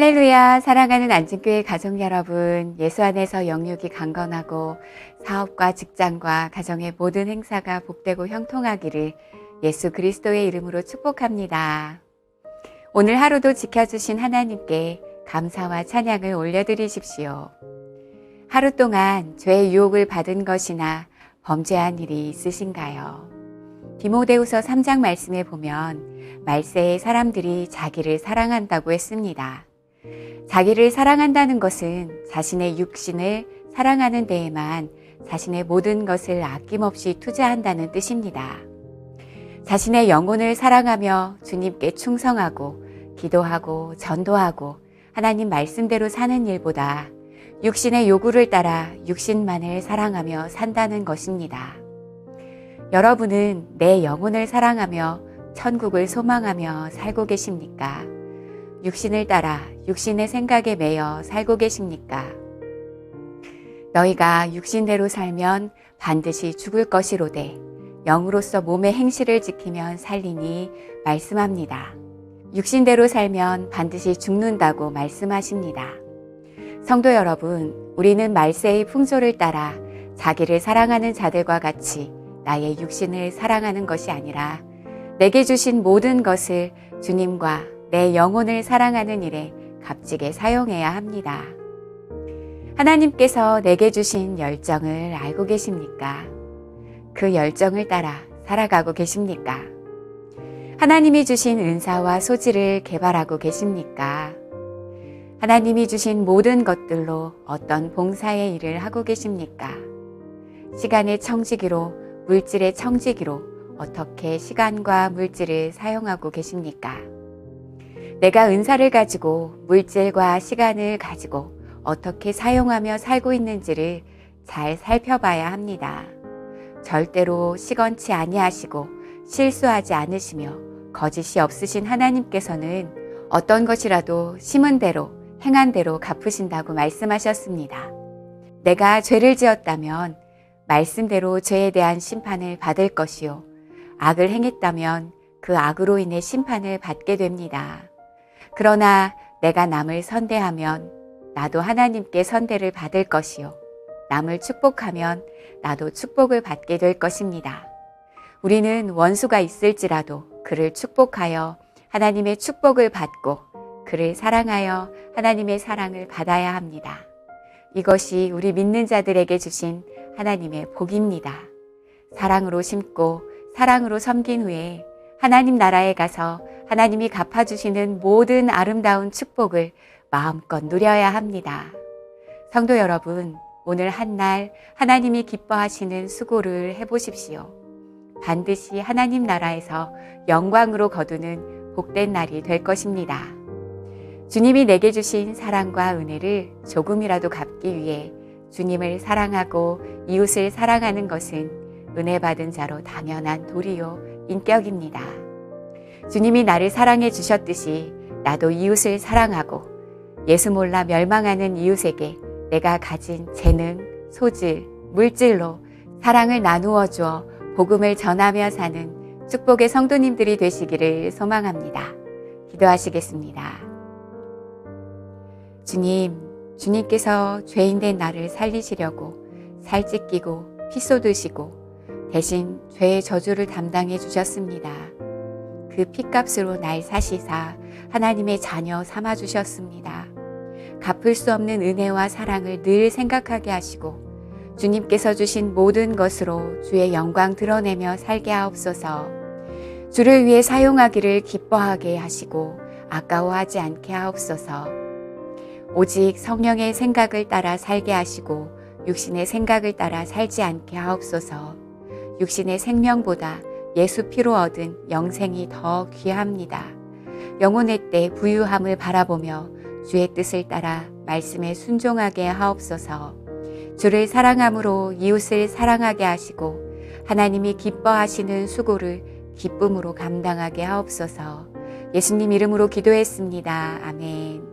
할렐루야, 사랑하는 안진교회 가족 여러분, 예수 안에서 영육이 강건하고 사업과 직장과 가정의 모든 행사가 복되고 형통하기를 예수 그리스도의 이름으로 축복합니다. 오늘 하루도 지켜주신 하나님께 감사와 찬양을 올려드리십시오. 하루 동안 죄의 유혹을 받은 것이나 범죄한 일이 있으신가요? 디모데후서 3장 말씀에 보면 말세의 사람들이 자기를 사랑한다고 했습니다. 자기를 사랑한다는 것은 자신의 육신을 사랑하는 데에만 자신의 모든 것을 아낌없이 투자한다는 뜻입니다. 자신의 영혼을 사랑하며 주님께 충성하고 기도하고 전도하고 하나님 말씀대로 사는 일보다 육신의 요구를 따라 육신만을 사랑하며 산다는 것입니다. 여러분은 내 영혼을 사랑하며 천국을 소망하며 살고 계십니까? 육신을 따라 육신의 생각에 매여 살고 계십니까? 너희가 육신대로 살면 반드시 죽을 것이로되 영으로서 몸의 행실을 지키면 살리니 말씀합니다. 육신대로 살면 반드시 죽는다고 말씀하십니다. 성도 여러분, 우리는 말세의 풍조를 따라 자기를 사랑하는 자들과 같이 나의 육신을 사랑하는 것이 아니라 내게 주신 모든 것을 주님과 내 영혼을 사랑하는 일에 값지게 사용해야 합니다. 하나님께서 내게 주신 열정을 알고 계십니까? 그 열정을 따라 살아가고 계십니까? 하나님이 주신 은사와 소질을 개발하고 계십니까? 하나님이 주신 모든 것들로 어떤 봉사의 일을 하고 계십니까? 시간의 청지기로 물질의 청지기로 어떻게 시간과 물질을 사용하고 계십니까? 내가 은사를 가지고 물질과 시간을 가지고 어떻게 사용하며 살고 있는지를 잘 살펴봐야 합니다. 절대로 시건치 아니하시고 실수하지 않으시며 거짓이 없으신 하나님께서는 어떤 것이라도 심은 대로 행한 대로 갚으신다고 말씀하셨습니다. 내가 죄를 지었다면 말씀대로 죄에 대한 심판을 받을 것이요. 악을 행했다면 그 악으로 인해 심판을 받게 됩니다. 그러나 내가 남을 선대하면 나도 하나님께 선대를 받을 것이요. 남을 축복하면 나도 축복을 받게 될 것입니다. 우리는 원수가 있을지라도 그를 축복하여 하나님의 축복을 받고 그를 사랑하여 하나님의 사랑을 받아야 합니다. 이것이 우리 믿는 자들에게 주신 하나님의 복입니다. 사랑으로 심고 사랑으로 섬긴 후에 하나님 나라에 가서 하나님이 갚아주시는 모든 아름다운 축복을 마음껏 누려야 합니다. 성도 여러분, 오늘 한 날 하나님이 기뻐하시는 수고를 해보십시오. 반드시 하나님 나라에서 영광으로 거두는 복된 날이 될 것입니다. 주님이 내게 주신 사랑과 은혜를 조금이라도 갚기 위해 주님을 사랑하고 이웃을 사랑하는 것은 은혜 받은 자로 당연한 도리요 인격입니다. 주님이 나를 사랑해 주셨듯이 나도 이웃을 사랑하고 예수 몰라 멸망하는 이웃에게 내가 가진 재능, 소질, 물질로 사랑을 나누어 주어 복음을 전하며 사는 축복의 성도님들이 되시기를 소망합니다. 기도하시겠습니다. 주님, 주님께서 죄인된 나를 살리시려고 살 찢기고 피 쏟으시고 대신 죄의 저주를 담당해 주셨습니다. 그 피값으로 날 사시사 하나님의 자녀 삼아 주셨습니다. 갚을 수 없는 은혜와 사랑을 늘 생각하게 하시고 주님께서 주신 모든 것으로 주의 영광 드러내며 살게 하옵소서. 주를 위해 사용하기를 기뻐하게 하시고 아까워하지 않게 하옵소서. 오직 성령의 생각을 따라 살게 하시고 육신의 생각을 따라 살지 않게 하옵소서. 육신의 생명보다 예수 피로 얻은 영생이 더 귀합니다. 영혼의 때 부유함을 바라보며 주의 뜻을 따라 말씀에 순종하게 하옵소서. 주를 사랑함으로 이웃을 사랑하게 하시고 하나님이 기뻐하시는 수고를 기쁨으로 감당하게 하옵소서. 예수님 이름으로 기도했습니다. 아멘.